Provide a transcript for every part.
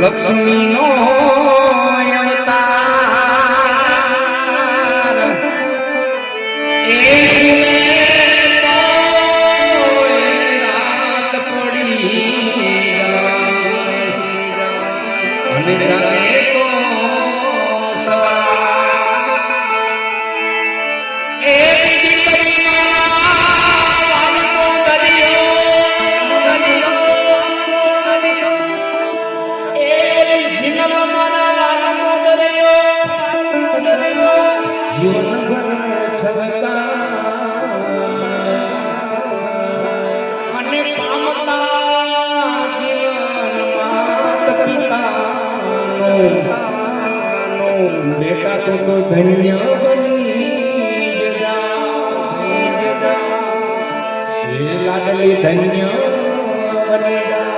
લક્ષ્મીનો અવતાર. એ બેટા તો તો ધન્ય બની લાડલી ધન્ય બની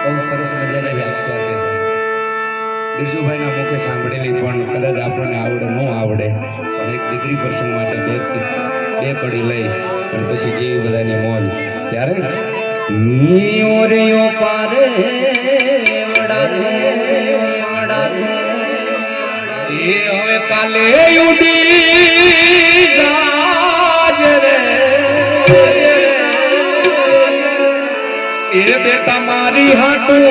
બહુ સરસ મજાની વ્યાખ્યા છે બિરજુભાઈના મુખે સાંભળેલી પણ કદાચ આપણને આવડે ન આવડે પણ એક દીકરી પ્રસંગ માટે બે બે કડી લઈ અને પછી જેવી બધાની મોજ ત્યારે નિયોરિયો પારે એ હવે કાલે ઉડી એ બેટા મારી હાટું.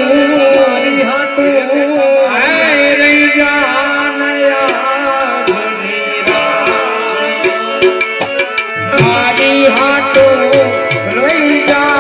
મારી રહી જા મારી હાટું રહી શ્રીકૃષ્ણ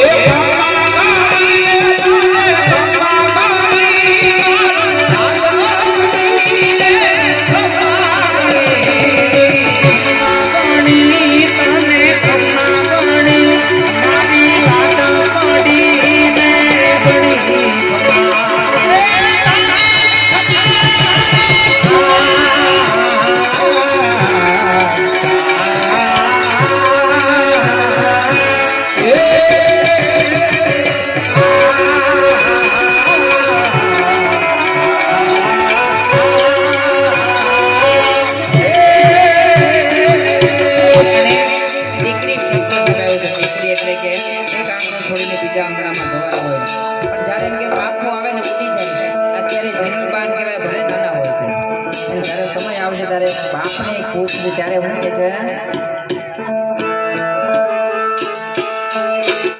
ஏன் ત્યારે બાપને ખુશ ત્યારે હું કે છે.